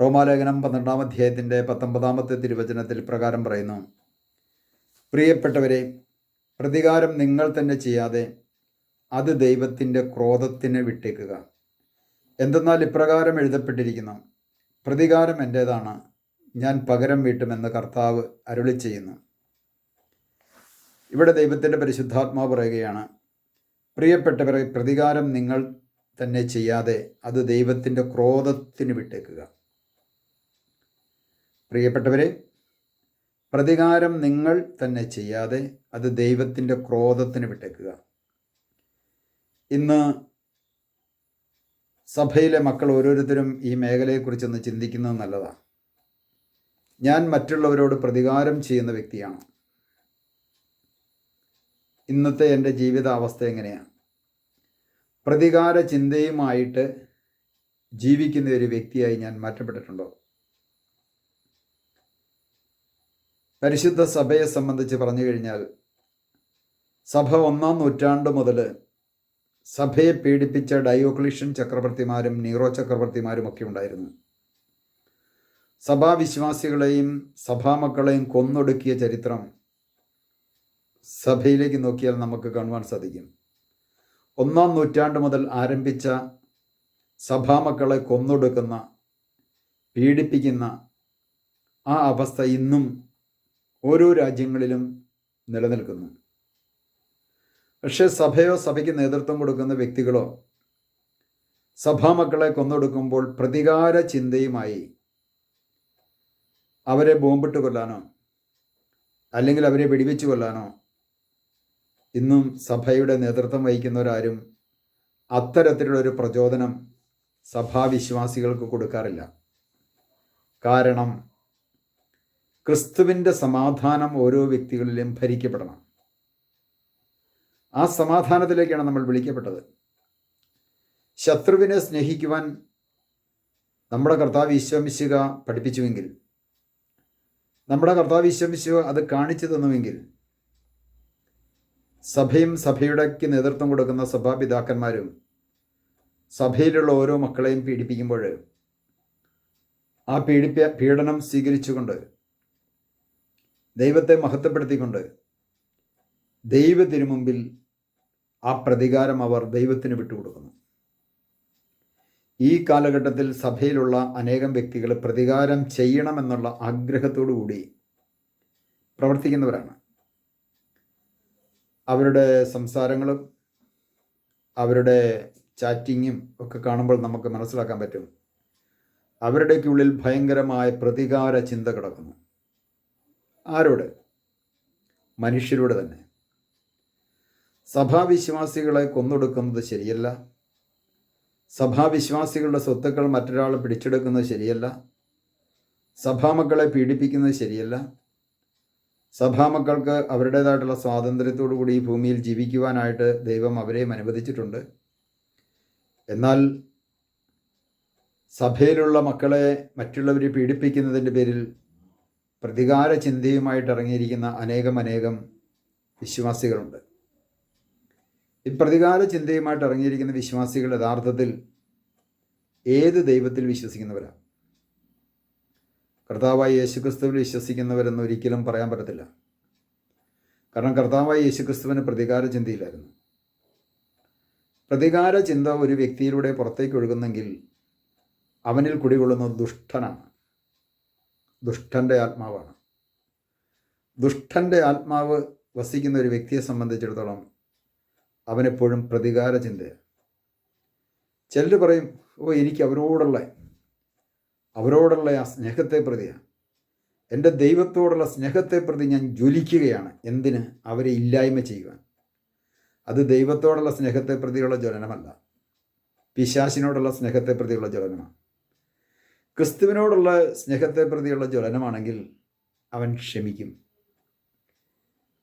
റോമാലേഖനം പന്ത്രണ്ടാം അധ്യായത്തിന്റെ പത്തൊമ്പതാമത്തെ തിരുവചനത്തിൽ പ്രകാരം പറയുന്നു. പ്രിയപ്പെട്ടവരെ പ്രതികാരം നിങ്ങൾ തന്നെ ചെയ്യാതെ അത് ദൈവത്തിന്റെ ക്രോധത്തിന് വിട്ടേക്കുക. എന്തെന്നാൽ ഇപ്രകാരം എഴുതപ്പെട്ടിരിക്കുന്നു പ്രതികാരം എന്റേതാണ് ഞാൻ പകരം വീട്ടുമെന്ന് കർത്താവ് അരുളി ചെയ്യുന്നു. ഇവിടെ ദൈവത്തിന്റെ പരിശുദ്ധാത്മാവ് പറയുകയാണ് പ്രിയപ്പെട്ടവരെ പ്രതികാരം നിങ്ങൾ തന്നെ ചെയ്യാതെ അത് ദൈവത്തിന്റെ ക്രോധത്തിന് വിട്ടേക്കുക. പ്രിയപ്പെട്ടവരെ പ്രതികാരം നിങ്ങൾ തന്നെ ചെയ്യാതെ അത് ദൈവത്തിന്റെ ക്രോധത്തിന് വിട്ടേക്കുക. ഇന്ന് സഭയിലെ മക്കൾ ഓരോരുത്തരും ഈ മേഖലയെക്കുറിച്ചൊന്ന് ചിന്തിക്കുന്നത് നല്ലതാണ്. ഞാൻ മറ്റുള്ളവരോട് പ്രതികാരം ചെയ്യുന്ന വ്യക്തിയാണ്. ഇന്നത്തെ എന്റെ ജീവിതാവസ്ഥ എങ്ങനെയാണ്? പ്രതികാര ചിന്തയുമായിട്ട് ജീവിക്കുന്ന ഒരു വ്യക്തിയായി ഞാൻ മാറ്റപ്പെട്ടിട്ടുണ്ടോ? പരിശുദ്ധ സഭയെ സംബന്ധിച്ച് പറഞ്ഞു കഴിഞ്ഞാൽ സഭ ഒന്നാം നൂറ്റാണ്ട് മുതൽ സഭയെ പീഡിപ്പിച്ച ഡയോക്ലിഷ്യൻ ചക്രവർത്തിമാരും നീറോ ചക്രവർത്തിമാരും ഒക്കെ ഉണ്ടായിരുന്നു. സഭാവിശ്വാസികളെയും സഭാമക്കളെയും കൊന്നൊടുക്കിയ ചരിത്രം സഭയിലേക്ക് നോക്കിയാൽ നമുക്ക് കാണുവാൻ സാധിക്കും. ഒന്നാം നൂറ്റാണ്ട് മുതൽ ആരംഭിച്ച സഭാമക്കളെ കൊന്നൊടുക്കുന്ന പീഡിപ്പിക്കുന്ന ആ അവസ്ഥ ഇന്നും ഓരോ രാജ്യങ്ങളിലും നിലനിൽക്കുന്നു. പക്ഷേ സഭയോ സഭയ്ക്ക് നേതൃത്വം കൊടുക്കുന്ന വ്യക്തികളോ സഭാമക്കളെ കൊന്നൊടുക്കുമ്പോൾ പ്രതികാര ചിന്തയുമായി അവരെ ബോംബിട്ട് കൊല്ലാനോ അല്ലെങ്കിൽ അവരെ വെടിവെച്ച് കൊല്ലാനോ ഇന്നും സഭയുടെ നേതൃത്വം വഹിക്കുന്നവരാരും അത്തരത്തിലുള്ള ഒരു പ്രചോദനം സഭാവിശ്വാസികൾക്ക് കൊടുക്കാറില്ല. കാരണം ക്രിസ്തുവിന്റെ സമാധാനം ഓരോ വ്യക്തികളിലും ഭരിക്കപ്പെടണം. ആ സമാധാനത്തിലേക്കാണ് നമ്മൾ വിളിക്കപ്പെട്ടത്. ശത്രുവിനെ സ്നേഹിക്കുവാൻ നമ്മുടെ കർത്താവ് ഈശ്വമിശുക പഠിപ്പിച്ചുവെങ്കിൽ നമ്മുടെ കർത്താവ് ഈശ്വമിശുക അത് കാണിച്ചു തന്നുവെങ്കിൽ സഭയും സഭയുടെക്ക് നേതൃത്വം കൊടുക്കുന്ന സഭാപിതാക്കന്മാരും സഭയിലുള്ള ഓരോ മക്കളെയും പീഡിപ്പിക്കുമ്പോൾ ആ പീഡിപ്പ പീഡനം സ്വീകരിച്ചുകൊണ്ട് ദൈവത്തെ മഹത്വപ്പെടുത്തിക്കൊണ്ട് ദൈവത്തിനു മുമ്പിൽ ആ പ്രതികാരം അവർ ദൈവത്തിന് വിട്ടുകൊടുക്കുന്നു. ഈ കാലഘട്ടത്തിൽ സഭയിലുള്ള അനേകം വ്യക്തികൾ പ്രതികാരം ചെയ്യണമെന്നുള്ള ആഗ്രഹത്തോടു കൂടി പ്രവർത്തിക്കുന്നവരാണ്. അവരുടെ സംസാരങ്ങളും അവരുടെ ചാറ്റിങ്ങും ഒക്കെ കാണുമ്പോൾ നമുക്ക് മനസ്സിലാക്കാൻ പറ്റും. അവരുടെയൊക്കെ ഉള്ളിൽ ഭയങ്കരമായ പ്രതികാര ചിന്ത കിടക്കുന്നു. ആരോട്? മനുഷ്യരോട് തന്നെ. സഭാവിശ്വാസികളെ കൊന്നൊടുക്കുന്നത് ശരിയല്ല. സഭാവിശ്വാസികളുടെ സ്വത്തുക്കൾ മറ്റൊരാൾ പിടിച്ചെടുക്കുന്നത് ശരിയല്ല. സഭാമക്കളെ പീഡിപ്പിക്കുന്നത് ശരിയല്ല. സഭാമക്കൾക്ക് അവരുടേതായിട്ടുള്ള സ്വാതന്ത്ര്യത്തോടു കൂടി ഈ ഭൂമിയിൽ ജീവിക്കുവാനായിട്ട് ദൈവം അവരെയും അനുവദിച്ചിട്ടുണ്ട്. എന്നാൽ സഭയിലുള്ള മക്കളെ മറ്റുള്ളവർ പീഡിപ്പിക്കുന്നതിന്റെ പേരിൽ പ്രതികാര ചിന്തയുമായിട്ട് ഇറങ്ങിയിരിക്കുന്ന അനേകം അനേകം വിശ്വാസികളുണ്ട്. ഈ പ്രതികാര ചിന്തയുമായിട്ട് ഇറങ്ങിയിരിക്കുന്ന വിശ്വാസികൾ യഥാർത്ഥത്തിൽ ഏത് ദൈവത്തിൽ വിശ്വസിക്കുന്നവരാണ്? കർത്താവായി യേശുക്രിസ്തുവിൽ വിശ്വസിക്കുന്നവരെന്ന് ഒരിക്കലും പറയാൻ പറ്റത്തില്ല. കാരണം കർത്താവായി യേശുക്രിസ്തുവിന് പ്രതികാര ചിന്തയിലായിരുന്നു പ്രതികാര ചിന്ത ഒരു വ്യക്തിയിലൂടെ പുറത്തേക്ക് ഒഴുകുന്നെങ്കിൽ അവനിൽ കുടികൊള്ളുന്നത് ദുഷ്ടനാണ്. ദുഷ്ടന്റെ ആത്മാവാണ്. ദുഷ്ടന്റെ ആത്മാവ് വസിക്കുന്ന ഒരു വ്യക്തിയെ സംബന്ധിച്ചിടത്തോളം അവനെപ്പോഴും പ്രതികാര ചിന്തയാണ്. ചിലർ പറയും ഓ എനിക്ക് അവരോടുള്ള അവരോടുള്ള ആ സ്നേഹത്തെ പ്രതിയാണ്. എന്റെ ദൈവത്തോടുള്ള സ്നേഹത്തെ പ്രതി ഞാൻ ജ്വലിക്കുകയാണ്. എന്തിന്? അവരെ ഇല്ലായ്മ ചെയ്യുവാൻ. അത് ദൈവത്തോടുള്ള സ്നേഹത്തെ പ്രതിയുള്ള ജ്വലനമല്ല. പിശാശിനോടുള്ള സ്നേഹത്തെ പ്രതിയുള്ള ജ്വലനമാണ്. ക്രിസ്തുവിനോടുള്ള സ്നേഹത്തെ പ്രതിയുള്ള ജ്വലനമാണെങ്കിൽ അവൻ ക്ഷമിക്കും.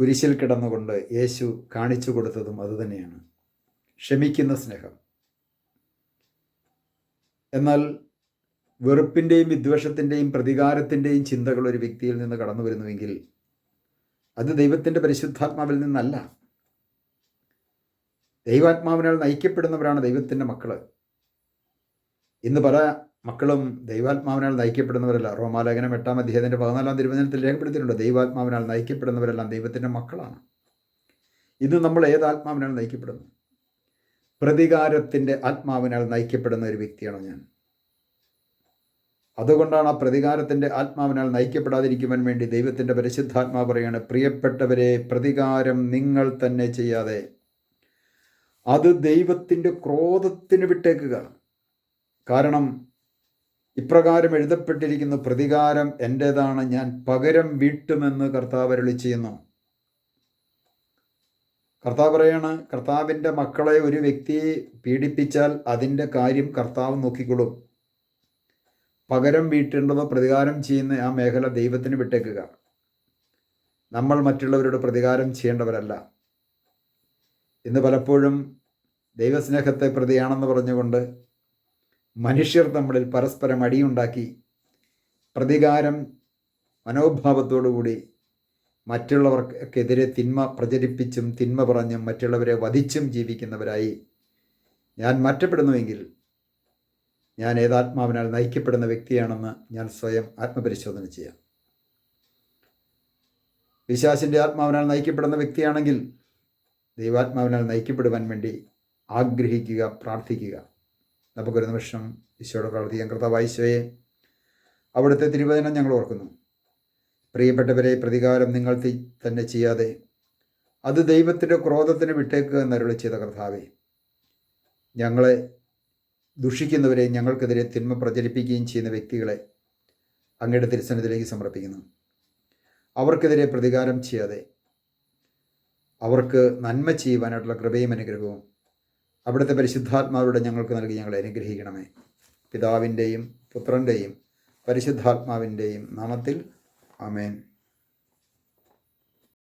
കുരിശിൽ കിടന്നുകൊണ്ട് യേശു കാണിച്ചു കൊടുത്തതും അതുതന്നെയാണ് ക്ഷമിക്കുന്ന സ്നേഹം. എന്നാൽ വെറുപ്പിന്റെയും വിദ്വേഷത്തിന്റെയും പ്രതികാരത്തിന്റെയും ചിന്തകൾ ഒരു വ്യക്തിയിൽ നിന്ന് കടന്നു വരുന്നുവെങ്കിൽ അത് ദൈവത്തിന്റെ പരിശുദ്ധാത്മാവിൽ നിന്നല്ല. ദൈവാത്മാവിനാൽ നയിക്കപ്പെടുന്നവരാണ് ദൈവത്തിന്റെ മക്കൾ ഇന്ന് പല മക്കളും ദൈവാത്മാവിനാൽ നയിക്കപ്പെടുന്നവരല്ല. റോമാലേഖനം എട്ടാം അധ്യായത്തിന്റെ പതിനാലാം തിരുവചനത്തിൽ രേഖപ്പെടുത്തിയിട്ടുണ്ട്. ദൈവാത്മാവിനാൽ നയിക്കപ്പെടുന്നവരെല്ലാം ദൈവത്തിന്റെ മക്കളാണ്. ഇന്ന് നമ്മൾ ഏത് ആത്മാവിനാൽ നയിക്കപ്പെടുന്നു? പ്രതികാരത്തിന്റെ ആത്മാവിനാൽ നയിക്കപ്പെടുന്ന ഒരു വ്യക്തിയാണ് ഞാൻ? അതുകൊണ്ടാണ് ആ പ്രതികാരത്തിന്റെ ആത്മാവിനാൽ നയിക്കപ്പെടാതിരിക്കുവാൻ വേണ്ടി ദൈവത്തിന്റെ പരിശുദ്ധാത്മാവ് പറയാണ് പ്രിയപ്പെട്ടവരെ പ്രതികാരം നിങ്ങൾ തന്നെ ചെയ്യാതെ അത് ദൈവത്തിന്റെ ക്രോധത്തിന് വിട്ടേക്കുക. കാരണം ഇപ്രകാരം എഴുതപ്പെട്ടിരിക്കുന്ന പ്രതികാരം എന്റേതാണ് ഞാൻ പകരം വീട്ടുമെന്ന് കർത്താവ് അരളി ചെയ്യുന്നു. കർത്താവ് പറയാണ് കർത്താവിന്റെ മക്കളെ ഒരു വ്യക്തി പീഡിപ്പിച്ചാൽ അതിന്റെ കാര്യം കർത്താവ് നോക്കിക്കൊള്ളും. പകരം വീട്ടേണ്ടതോ പ്രതികാരം ചെയ്യുന്ന ആ മേഖല ദൈവത്തിന് വിട്ടേക്കുക. നമ്മൾ മറ്റുള്ളവരോട് പ്രതികാരം ചെയ്യേണ്ടവരല്ല. ഇന്ന് പലപ്പോഴും ദൈവസ്നേഹത്തെ പ്രതിയാണെന്ന് പറഞ്ഞുകൊണ്ട് മനുഷ്യർ തമ്മിൽ പരസ്പരം അടിയുണ്ടാക്കി പ്രതികാരം മനോഭാവത്തോടുകൂടി മറ്റുള്ളവർക്കെതിരെ തിന്മ പ്രചരിപ്പിച്ചും തിന്മ പറഞ്ഞും മറ്റുള്ളവരെ വധിച്ചും ജീവിക്കുന്നവരായി ഞാൻ മാറ്റപ്പെടുന്നുവെങ്കിൽ ഞാൻ ഏതാത്മാവിനാൽ നയിക്കപ്പെടുന്ന വ്യക്തിയാണെന്ന് ഞാൻ സ്വയം ആത്മപരിശോധന ചെയ്യാം. വിശ്വാസിന്റെ ആത്മാവിനാൽ നയിക്കപ്പെടുന്ന വ്യക്തിയാണെങ്കിൽ ദൈവാത്മാവിനാൽ നയിക്കപ്പെടുവാൻ വേണ്ടി ആഗ്രഹിക്കുക പ്രാർത്ഥിക്കുക. നമുക്കൊരു നിമിഷം ഈശോയുടെ പ്രാർത്ഥിക്കാം. ഈശോയെ അവിടുത്തെ തിരുവചനം ഞങ്ങൾ ഓർക്കുന്നു. പ്രിയപ്പെട്ടവരെ പ്രതികാരം നിങ്ങൾ തന്നെ ചെയ്യാതെ അത് ദൈവത്തിന്റെ ക്രോധത്തിന് വിട്ടേക്കുക എന്നരുളി ചെയ്ത കർത്താവെ ഞങ്ങളെ ദുഷിക്കുന്നവരെ ഞങ്ങൾക്കെതിരെ തിന്മ പ്രചരിപ്പിക്കുകയും ചെയ്യുന്ന വ്യക്തികളെ അങ്ങയുടെ തിരുസന്നിധിയിലേക്ക് സമർപ്പിക്കുന്നു. അവർക്കെതിരെ പ്രതികാരം ചെയ്യാതെ അവർക്ക് നന്മ ചെയ്യുവാനായിട്ടുള്ള കൃപയും അനുഗ്രഹവും അവിടുത്തെ പരിശുദ്ധാത്മാവിടെ ഞങ്ങൾക്ക് നൽകി ഞങ്ങളെ അനുഗ്രഹിക്കണമേ. പിതാവിന്റെയും പുത്രന്റെയും പരിശുദ്ധാത്മാവിന്റെയും നാമത്തിൽ ആമേൻ.